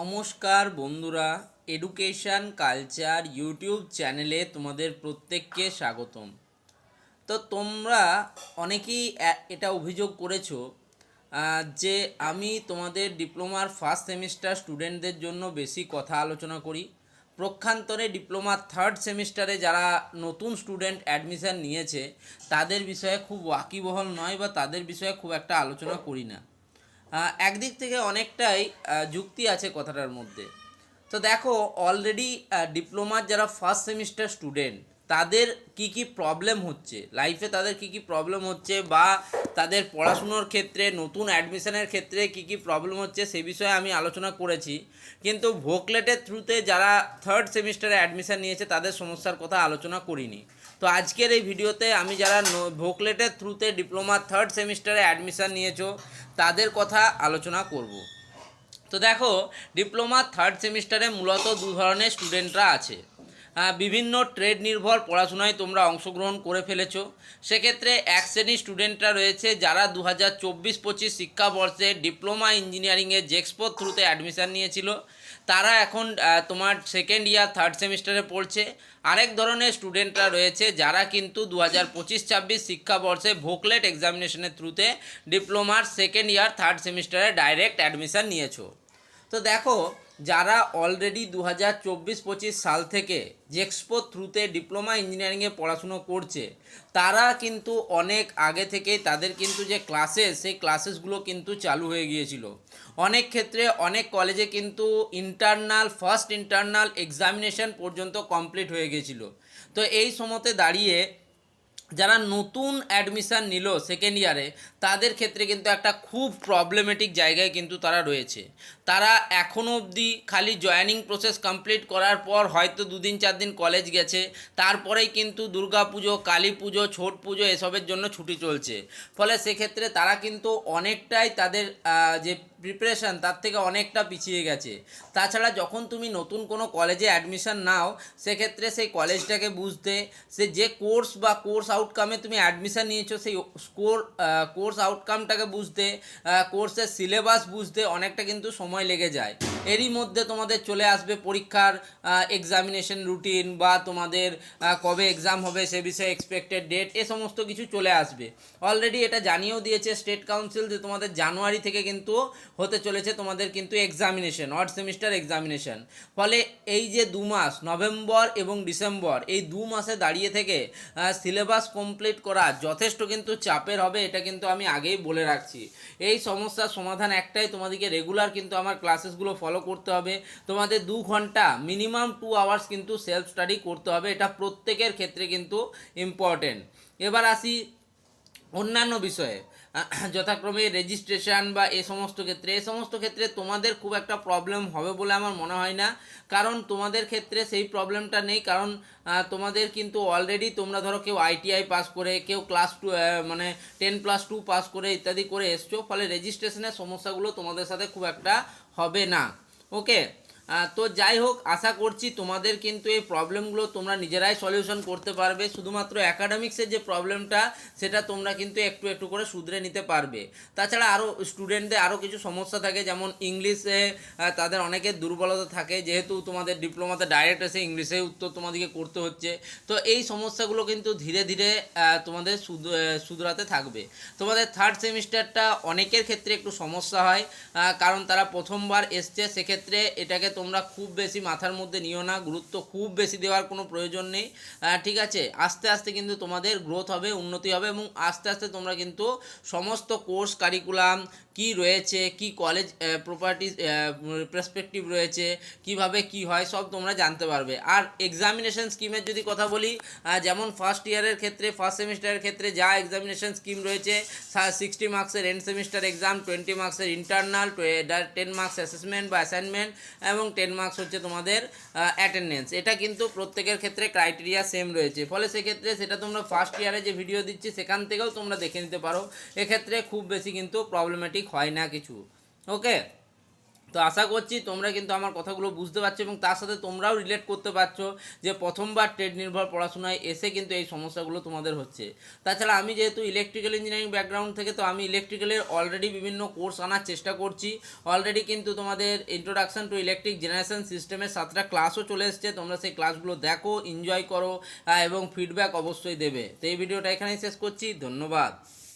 নমস্কার বন্ধুরা education culture YouTube চ্যানেলে তোমাদের প্রত্যেককে স্বাগতম। তো তোমরা অনেকেই এটা অভিযোগ করেছ যে আমি তোমাদের ডিপ্লোমার ফার্স্ট সেমিস্টার স্টুডেন্টদের জন্য বেশি কথা আলোচনা করি। প্রক্ষান্তরে ডিপ্লোমার থার্ড সেমিস্টারে যারা নতুন স্টুডেন্ট অ্যাডমিশন নিয়েছে, তাদের বিষয়ে খুব ওয়াকিবহল নয় বা তাদের বিষয়ে খুব একটা আলোচনা করি না। একদিক থেকে অনেকটাই যুক্তি আছে কথাটার মধ্যে। তো দেখো অলরেডি ডিপ্লোমার যারা ফার্স্ট সেমিস্টার স্টুডেন্ট তাদের কি কি প্রবলেম হচ্ছে? লাইফে তাদের কি কি প্রবলেম হচ্ছে? বা তাদের পড়াশুনোর ক্ষেত্রে, নতুন অ্যাডমিশনের ক্ষেত্রে কি কি প্রবলেম হচ্ছে সে বিষয়ে আমি আলোচনা করেছি। কিন্তু ভোকলেটের থ্রুতে যারা থার্ড সেমিস্টারে অ্যাডমিশন নিয়েছে, তাদের সমস্যার কথা আলোচনা করিনি। তো আজকের এই ভিডিওতে আমি যারা ভোকলেটের থ্রুতে ডিপ্লোমা থার্ড সেমিস্টারে অ্যাডমিশন নিয়েছো, তাদের কথা আলোচনা করব। তো দেখো ডিপ্লোমা থার্ড সেমিস্টারে মূলত দু ধরনের স্টুডেন্টরা আছে। বিভিন্ন ট্রেড নির্ভর পড়াশোনায় তোমরা অংশগ্রহণ করে ফেলেছো। সেক্ষেত্রে এক শ্রেণির স্টুডেন্টরা রয়েছে যারা দু হাজার চব্বিশ পঁচিশ শিক্ষাবর্ষে ডিপ্লোমা ইঞ্জিনিয়ারিংয়ে জেক্সপোর থ্রুতে অ্যাডমিশান নিয়েছিল। তারা এখন তোমার সেকেন্ড ইয়ার থার্ড সেমিস্টারে পড়ছে। আরেক ধরনের স্টুডেন্টরা রয়েছে যারা কিন্তু দু হাজার পঁচিশ ছাব্বিশ শিক্ষাবর্ষে ভোকলেট এক্সামিনেশনের থ্রুতে ডিপ্লোমার সেকেন্ড ইয়ার থার্ড সেমিস্টারে ডাইরেক্ট অ্যাডমিশান নিয়েছো। তো দেখো যারা অলরেডি দু হাজার চব্বিশ পঁচিশ সাল থেকে জেক্সপো থ্রুতে ডিপ্লোমা ইঞ্জিনিয়ারিংয়ে পড়াশুনো করছে, তারা কিন্তু অনেক আগে থেকেই তাদের কিন্তু যে ক্লাসেস সেই ক্লাসেসগুলো কিন্তু চালু হয়ে গিয়েছিল। অনেক ক্ষেত্রে অনেক কলেজে কিন্তু ইন্টারনাল ফার্স্ট ইন্টারনাল এক্সামিনেশন পর্যন্ত কমপ্লিট হয়ে গিয়েছিল। তো এই সময়তে দাঁড়িয়ে যারা নতুন অ্যাডমিশান নিল সেকেন্ড ইয়ারে তাদের ক্ষেত্রে কিন্তু একটা খুব প্রবলেমেটিক জায়গায় কিন্তু তারা রয়েছে। তারা এখনও অবধি খালি জয়েনিং প্রসেস কমপ্লিট করার পর হয়তো দুদিন চার দিন কলেজ গেছে, তারপরেই কিন্তু দুর্গা পুজো, কালী পুজো, ছট পুজো এসবের জন্য ছুটি চলছে। ফলে সেক্ষেত্রে তারা কিন্তু অনেকটাই তাদের যে প্রিপারেশান তার থেকে অনেকটা পিছিয়ে গেছে। তাছাড়া যখন তুমি নতুন কোনো কলেজে অ্যাডমিশান নাও, সেক্ষেত্রে সেই কলেজটাকে বুঝতে, সে যে কোর্স বা কোর্স আউটকামে তুমি অ্যাডমিশন নিয়েছো, সেই স্কোর কোর্স আউটকামটাকে বুঝতে কোর্সের সিলেবাস বুঝতে অনেকটা কিন্তু সময় লেগে যায়। এরই মধ্যে তোমাদের চলে আসবে পরীক্ষার এক্সামিনেশন রুটিন বা তোমাদের কবে এক্সাম হবে সে বিষয়ে এক্সপেক্টেড ডেট এ সমস্ত কিছু চলে আসবে। অলরেডি এটা জানিয়েও দিয়েছে স্টেট কাউন্সিল যে তোমাদের জানুয়ারি থেকে কিন্তু হতে চলেছে তোমাদের কিন্তু এক্সামিনেশন অড সেমিস্টার এক্সামিনেশন ফলে এই যে দু মাস, নভেম্বর এবং ডিসেম্বর, এই দু মাসে দাঁড়িয়ে থেকে সিলেবাস কমপ্লিট করা, যথেষ্ট কিন্তু চাপের হবে, এটা কিন্তু আমি আগেই বলে রাখছি। এই সমস্যার সমাধান একটাই, তোমাদেরকে রেগুলার কিন্তু আমার ক্লাসেসগুলো ফলো করতে হবে। তোমাদের দু ঘণ্টা মিনিমাম টু আওয়ার্স কিন্তু সেলফ স্টাডি করতে হবে, এটা প্রত্যেকের ক্ষেত্রে কিন্তু ইম্পর্টেন্ট এবার আসি অন্যান্য বিষয়ে যথাক্রমে রেজিস্ট্রেশন বা এ সমস্ত ক্ষেত্রে, এ সমস্ত ক্ষেত্রে তোমাদের খুব একটা প্রবলেম হবে বলে আমার মনে হয় না। কারণ তোমাদের ক্ষেত্রে সেই প্রবলেমটা নেই, কারণ তোমাদের কিন্তু অলরেডি তোমরা ধরো কেউ আইটিআই পাস করে, কেউ ক্লাস টু মানে টেন প্লাস টু পাস করে ইত্যাদি করে এসছো, ফলে রেজিস্ট্রেশনের সমস্যাগুলো তোমাদের সাথে খুব একটা হবে না। ওকে তো যাই হোক, আশা করছি তোমাদের কিন্তু এই প্রবলেমগুলো তোমরা নিজেরাই সলিউশন করতে পারবে। শুধুমাত্র অ্যাকাডেমিক্সের যে প্রবলেমটা সেটা তোমরা কিন্তু একটু একটু করে শুধরে নিতে পারবে। তাছাড়া আরও স্টুডেন্টদের আরও কিছু সমস্যা থাকে, যেমন ইংলিশে তাদের অনেকের দুর্বলতা থাকে। যেহেতু তোমাদের ডিপ্লোমাতে ডাইরেক্ট এসে ইংলিশে উত্তর তোমাদেরকে করতে হচ্ছে। তো এই সমস্যাগুলো কিন্তু ধীরে ধীরে তোমাদের শুধরাতে থাকবে। তোমাদের থার্ড সেমিস্টারটা অনেকের ক্ষেত্রে একটু সমস্যা হয় কারণ তারা প্রথমবার এসছে। সেক্ষেত্রে এটাকে তোমরা খুব বেশি মাথার মধ্যে নিও না, গুরুত্ব খুব বেশি দেওয়ার কোনো প্রয়োজন নেই। ঠিক আছে? আস্তে আস্তে কিন্তু তোমাদের গ্রোথ হবে, উন্নতি হবে এবং আস্তে আস্তে তোমরা কিন্তু সমস্ত কোর্স কারিকুলাম কি রয়েছে, কি কলেজ প্রপার্টিস পার্সপেক্টিভ রয়েছে, কীভাবে কি হয়, সব তোমরা জানতে পারবে। আর এক্সামিনেশন স্কিমের যদি কথা বলি যেমন ফার্স্ট ইয়ারের ক্ষেত্রে ফার্স্ট সেমিস্টারের ক্ষেত্রে যা এক্সামিনেশন স্কিম রয়েছে সিক্সটি মার্কসের এন্ড সেমিস্টার এক্সাম টোয়েন্টি মার্কসের ইন্টারনাল টেন মার্কস অ্যাসেসমেন্ট বা অ্যাসাইনমেন্ট এবং টেন মার্কস হচ্ছে তোমাদের অ্যাটেন্ডেন্স এটা কিন্তু প্রত্যেকের ক্ষেত্রে ক্রাইটেরিয়া সেম রয়েছে। ফলে সেক্ষেত্রে সেটা তোমরা ফার্স্ট ইয়ারে যে ভিডিও দিচ্ছি, সেখান থেকেও তোমরা দেখে নিতে পারো। এক্ষেত্রে খুব বেশি কিন্তু প্রবলেমেটিক হয় না কিছু ওকে তো আশা করছি তোমরা কিন্তু আমার কথাগুলো বুঝতে পারছ এবং তার সাথে তোমরাও রিলেট করতে পারছ যে প্রথমবার ট্রেড নির্ভর পড়াশোনায় এসে কিন্তু এই সমস্যাগুলো তোমাদের হচ্ছে। তাছাড়া আমি যেহেতু ইলেকট্রিক্যাল ইঞ্জিনিয়ারিং ব্যাকগ্রাউন্ড থেকে, তো আমি ইলেকট্রিক্যালের অলরেডি বিভিন্ন কোর্স আনার চেষ্টা করছি। অলরেডি কিন্তু তোমাদের ইন্ট্রোডাকশন টু ইলেকট্রিক জেনারেশন সিস্টেমের সাতটা ক্লাসও চলে এসছে। তোমরা সেই ক্লাসগুলো দেখো এনজয় করো এবং ফিডব্যাক অবশ্যই দেবে। তো এই ভিডিওটা এখানেই শেষ করছি। ধন্যবাদ।